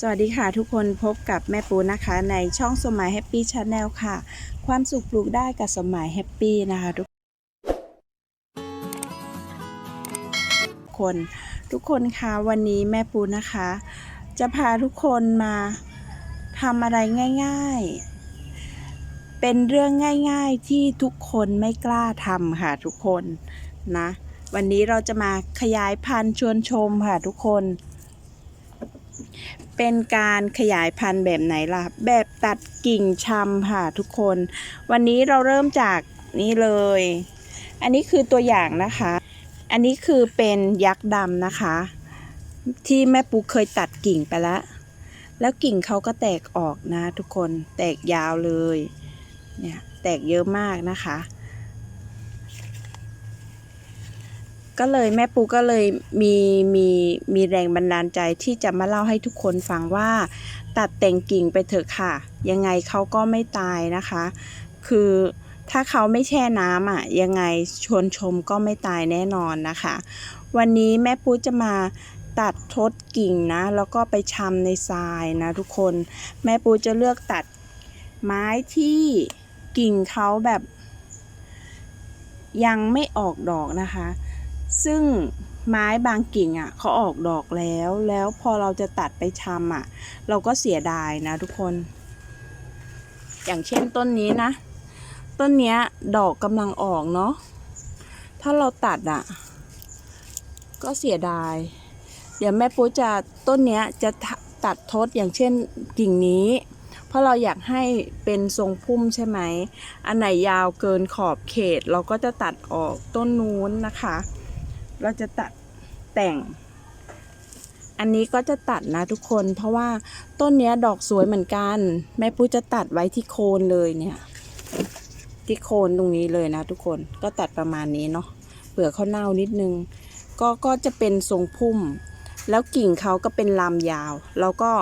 สวัสดีค่ะทุกคนพบกับแม่ปูนะคะ ในช่องสมัยแฮปปี้ชาแนลค่ะ ความสุขปลูกได้กับสมัยแฮปปี้นะคะทุกคนทุกคนคะวันนี้แม่ปูนะคะ จะพาทุกคนมาทำอะไรง่าย ๆ เป็นเรื่องง่าย ๆที่ทุกคนไม่กล้าทำค่ะทุกคนนะ วันนี้เราจะมาขยายพันธุ์ชวนชมค่ะทุกคน เป็นการขยายพันธุ์แบบไหนล่ะ แบบตัดกิ่งชำค่ะทุกคน วันนี้เราเริ่มจากนี่เลย อันนี้คือตัวอย่างนะคะ อันนี้คือเป็นยักษ์ดำนะคะ ที่แม่ปูเคยตัดกิ่งไปแล้ว แล้วกิ่งเขาก็แตกออกนะทุกคน แตกยาวเลย เนี่ยแตกเยอะมากนะคะ ก็เลยแม่ปูก็เลยมีมีมีแรงบันดาลใจที่จะมาเล่าให้ทุกคนฟังว่า ตัดแต่งกิ่งไปเถอะค่ะ ยังไงเขาก็ไม่ตายนะคะ คือถ้าเขาไม่แช่น้ำอะยังไงชวนชมก็ไม่ตายแน่นอนนะคะ วันนี้แม่ปูจะมาตัดทดกิ่งนะ แล้วก็ไปชำในทรายนะทุกคน แม่ปูจะเลือกตัดไม้ที่กิ่งเขาแบบ ยังไม่ออกดอกนะคะ ซึ่งไม้บางกิ่งอะเขาออกดอกแล้ว แล้วพอเราจะตัดไปชำอะ เราก็เสียดายนะทุกคน อย่างเช่นต้นนี้นะ ต้นเนี้ยดอกกำลังออกเนาะ ถ้าเราตัดอะ ก็เสียดาย เดี๋ยวแม่ปูจะต้นเนี้ยจะตัดทดอย่างเช่นกิ่งนี้ เพราะเราอยากให้เป็นทรงพุ่มใช่ไหม อันไหนยาวเกินขอบเขตเราก็จะตัดออกต้นนู้นนะคะ เราจะตัดแต่ง อันนี้ก็จะตัดนะทุกคน เพราะว่าต้นเนี้ยดอกสวยเหมือนกัน แม่ปูจะตัดไว้ที่โคนเลยเนี่ย ที่โคนตรงนี้เลยนะทุกคน ก็ตัดประมาณนี้เนาะ เปลือกเขาเน่านิดนึง ก็ก็จะเป็นทรงพุ่ม แล้วกิ่งเขาก็เป็นลำยาว แล้วก็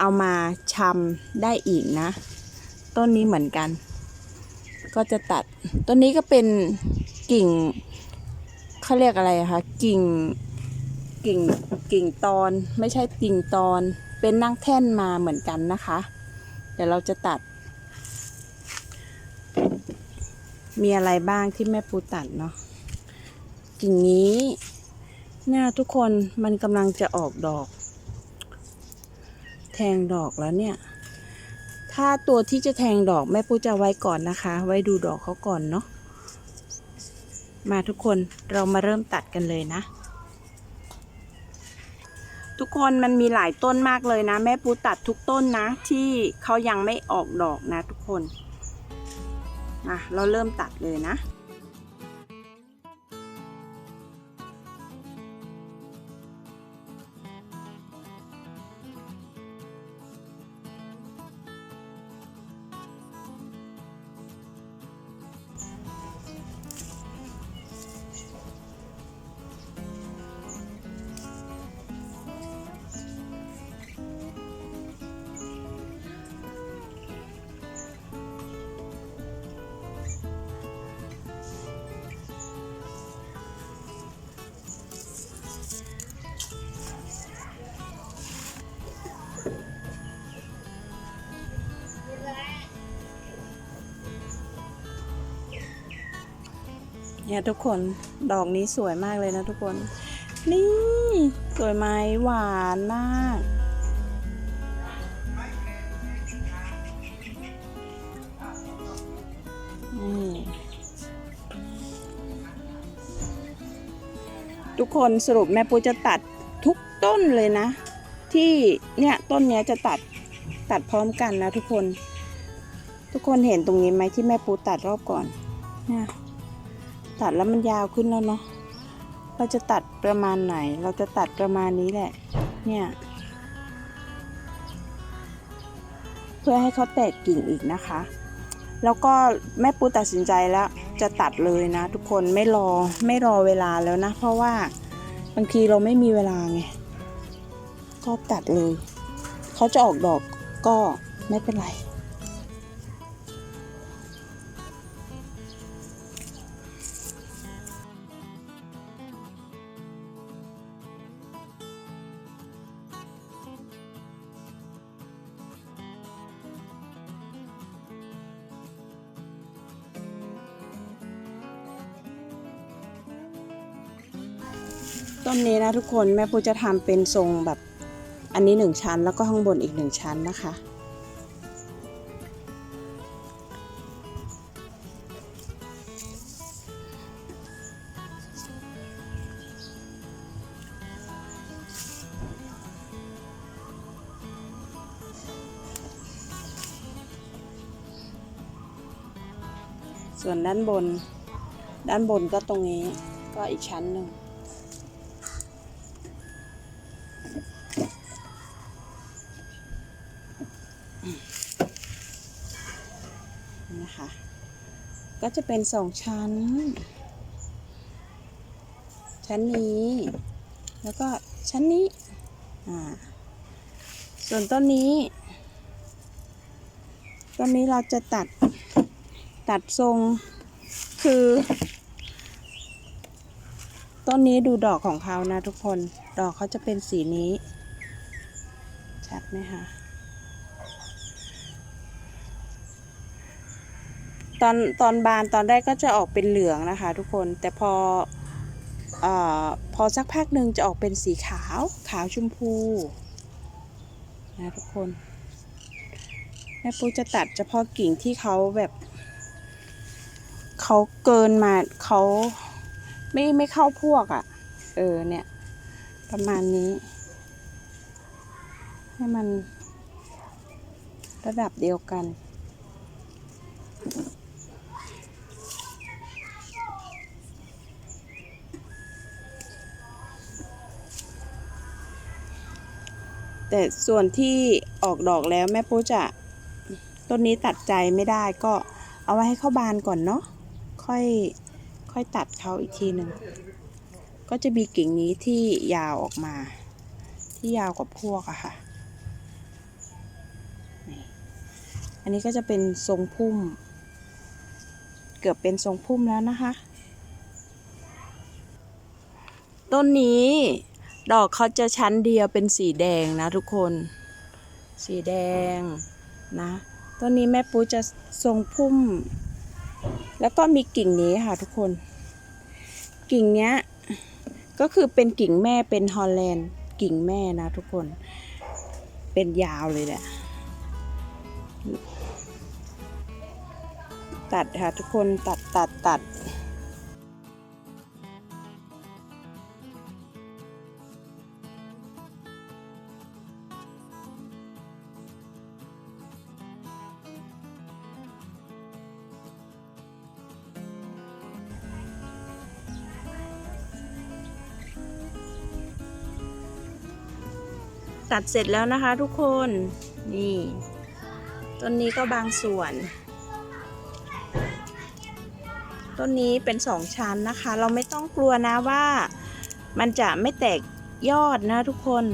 เอามาชำได้อีกนะ ต้นนี้เหมือนกัน ก็จะตัด ต้นนี้ก็เป็นกิ่ง เขาเรียกอะไรคะกิ่งกิ่งกิ่งตอนไม่ใช่กิ่งตอน เป็นนั่งแท่นมาเหมือนกันนะคะ เดี๋ยวเราจะตัด มีอะไรบ้างที่แม่ปูตัดเนาะกิ่งนี้เนี่ยทุกคนมันกำลังจะออกดอก แทงดอกแล้วเนี่ย ถ้าตัวที่จะแทงดอกแม่ปูจะไว้ก่อนนะคะ ไว้ดูดอกเขาก่อนเนาะ มาทุกคนเรามาเริ่มตัดกันเลยนะ ทุกคนมันมีหลายต้นมากเลยนะ แม่ปูตัดทุกต้นนะ ที่เขายังไม่ออกดอกนะทุกคนนะเราเริ่มตัดเลยนะ เนี่ยทุกคนดอกนี้สวยมากเลยนะทุกคน นี่สวยไหมหวานมากนี่ทุกคนสรุปแม่ปูจะตัดทุกต้นเลยนะ ที่เนี่ยต้นเนี้ยจะตัดตัดพร้อมกันนะทุกคน ทุกคนเห็นตรงนี้ไหมที่แม่ปูตัดรอบก่อนเนี่ย ตัดแล้วมันยาวขึ้นแล้วเนาะเราจะตัดประมาณไหน เราจะตัดประมาณนี้แหละ เนี่ย เพื่อให้เขาแตกกิ่งอีกนะคะ แล้วก็แม่ปูตัดสินใจแล้วจะตัดเลยนะ ทุกคนไม่รอไม่รอเวลาแล้วนะ เพราะว่าบางทีเราไม่มีเวลาไงก็ตัดเลย เขาจะออกดอกก็ไม่เป็นไร ต้นนี้นะทุกคนแม่ปูจะทำเป็นทรงแบบอันนี้หนึ่งชั้น แล้วก็ข้างบนอีกหนึ่งชั้นนะคะส่วนด้านบน ด้านบนก็ตรงนี้ก็อีกชั้นหนึ่ง นะคะ ก็จะเป็นสองชั้น ชั้นนี้ แล้วก็ชั้นนี้ส่วนต้นนี้ ต้นนี้เราจะตัดตัดทรงคือ ต้นนี้ดูดอกของเขานะทุกคน ดอกเขาจะเป็นสีนี้ ชัดไหมคะ ตอนตอนบานตอนแรกก็จะออกเป็นเหลืองนะคะ ทุกคนแต่พออพอสักพักหนึ่งจะออกเป็นสีขาวขาวชมพูนะทุกคนแม่ปูจะตัดเฉพาะกิ่งที่เขาแบบเขาเกินมาเขาไม่ไม่เข้าพวกอะ่ะ เออเนี่ย ประมาณนี้ ให้มันระดับเดียวกัน แต่ส่วนที่ออกดอกแล้วแม่ปูจะต้นนี้ตัดใจไม่ได้ก็เอาไว้ให้เข้าบานก่อนเนาะค่อยค่อยตัดเขาอีกทีหนึ่งก็จะมีกิ่งนี้ที่ยาวออกมา ที่ยาวกว่าพวกอะค่ะอันนี้ก็จะเป็นทรงพุ่ม เกือบเป็นทรงพุ่มแล้วนะคะ ต้นนี้ ดอกเขาจะชั้นเดียวเป็นสีแดงนะทุกคน สีแดงนะต้นนี้แม่ปูจะทรงพุ่ม แล้วก็มีกิ่งนี้ค่ะทุกคน กิ่งเนี้ยก็คือเป็นกิ่งแม่เป็นฮอลแลนด์ กิ่งแม่นะทุกคน เป็นยาวเลยแหละ ตัดค่ะทุกคนตัดตัดตัดตัด ตัดเสร็จแล้วนะคะทุกคนนี่ต้นนี้ก็บางส่วน ต้นนี้เป็นสองชั้นนะคะ เราไม่ต้องกลัวนะว่ามันจะไม่แตกยอดนะทุกคน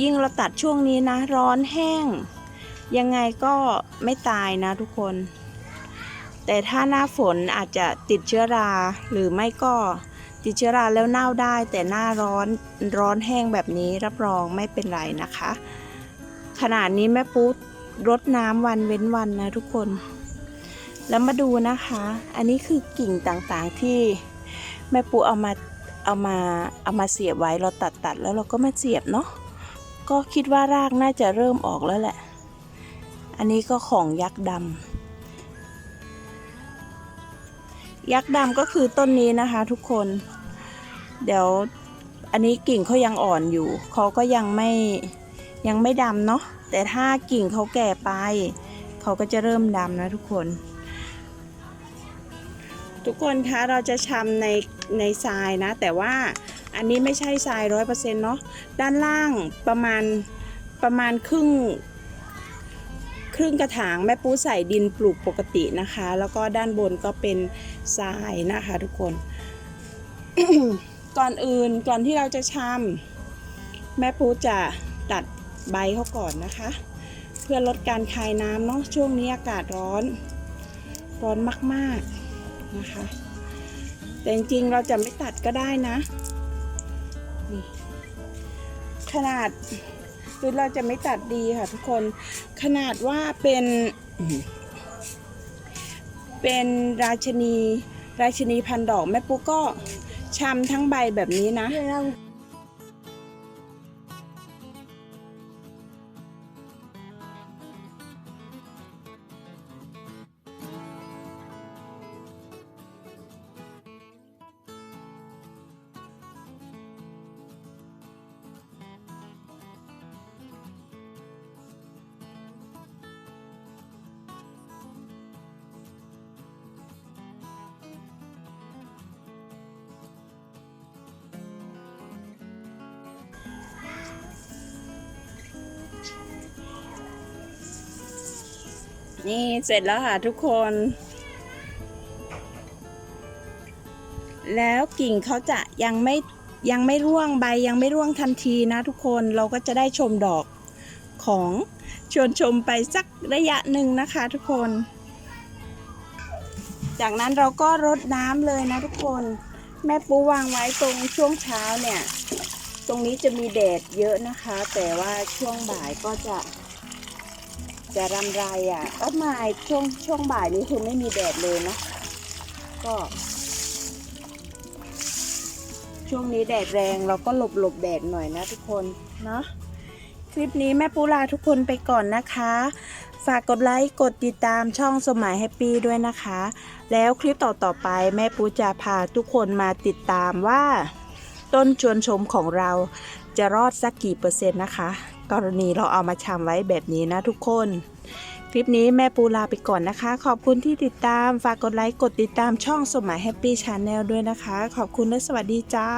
ยิ่งเราตัดช่วงนี้นะ ร้อนแห้ง ยังไงก็ไม่ตายนะทุกคน แต่ถ้าหน้าฝนอาจจะติดเชื้อราหรือไม่ก็ ติดเชื้อราแล้วเน่าได้ แต่หน้าร้อนร้อนแห้งแบบนี้รับรองไม่เป็นไรนะคะ ขนาดนี้แม่ปุ๊รดน้ำวันเว้นวันนะทุกคน แล้วมาดูนะคะ อันนี้คือกิ่งต่างๆที่แม่ปูเอามาเอามาเอามาเสียบไว้เราตัดตัดแล้วเราก็มาเสียบเนาะก็คิดว่ารากน่าจะเริ่มออกแล้วแหละ อันนี้ก็ของยักษ์ดำ ยักษ์ดำก็คือต้นนี้นะคะ ทุกคน เดี๋ยวอันนี้กิ่งเขายังอ่อนอยู่เขาก็ยังไม่ยังไม่ดำเนาะแต่ถ้ากิ่งเขาแก่ไปเขาก็จะเริ่มดำนะทุกคน ทุกคนคะเราจะชำในในทรายนะ แต่ว่าอันนี้ไม่ใช่ทรายร้อยเปอร์เซ็นต์เนาะด้านล่างประมาณประมาณครึ่ง ครึ่งกระถางแม่ปูใส่ดินปลูกปกตินะคะ แล้วก็ด้านบนก็เป็นทรายนะคะทุกคน ก่อนอื่นก่อนที่เราจะชำแม่ปูจะตัดใบเขาก่อนนะคะ เพื่อลดการคายน้ำเนาะช่วงนี้อากาศร้อน ร้อนมากๆนะคะ แต่จริงๆเราจะไม่ตัดก็ได้นะนี่ขนาดหรือเราจะไม่ตัดดีค่ะทุกคน ขนาดว่าเป็น เป็นราชนี ราชนีพันดอกแม่ปุ๊กก็ชำทั้งใบแบบนี้นะ นี่เสร็จแล้วค่ะทุกคน แล้วกิ่งเขาจะยังไม่ยังไม่ร่วงใบยังไม่ร่วงทันทีนะทุกคนเราก็จะได้ชมดอกของชวนชมไปสักระยะหนึ่งนะคะทุกคน จากนั้นเราก็รดน้ำเลยนะทุกคน แม่ปูวางไว้ตรงช่วงเช้าเนี่ย ตรงนี้จะมีแดดเยอะนะคะ แต่ว่าช่วงบ่ายก็จะ จะรำไรอะก็มาช่วงช่วงบ่ายนี้คือไม่มีแดดเลยนะ ก็ ช่วงนี้แดดแรงเราก็หลบหลบแดดหน่อยนะทุกคนเนาะคลิปนี้แม่ปูลาทุกคนไปก่อนนะคะ ฝากกดไลค์กดติดตามช่องสมัยแฮปปี้ด้วยนะคะ แล้วคลิปต่อๆไปแม่ปูจะพาทุกคนมาติดตามว่า ต้นชวนชมของเรา จะรอดสักกี่เปอร์เซ็นต์นะคะ กรณีเราเอามาชำไว้แบบนี้นะทุกคน คลิปนี้แม่ปูลาไปก่อนนะคะ ขอบคุณที่ติดตาม ฝากกดไลค์ กดติดตามช่องสมัยแฮปปี้ชาแนลด้วยนะคะ ขอบคุณและสวัสดีจ้า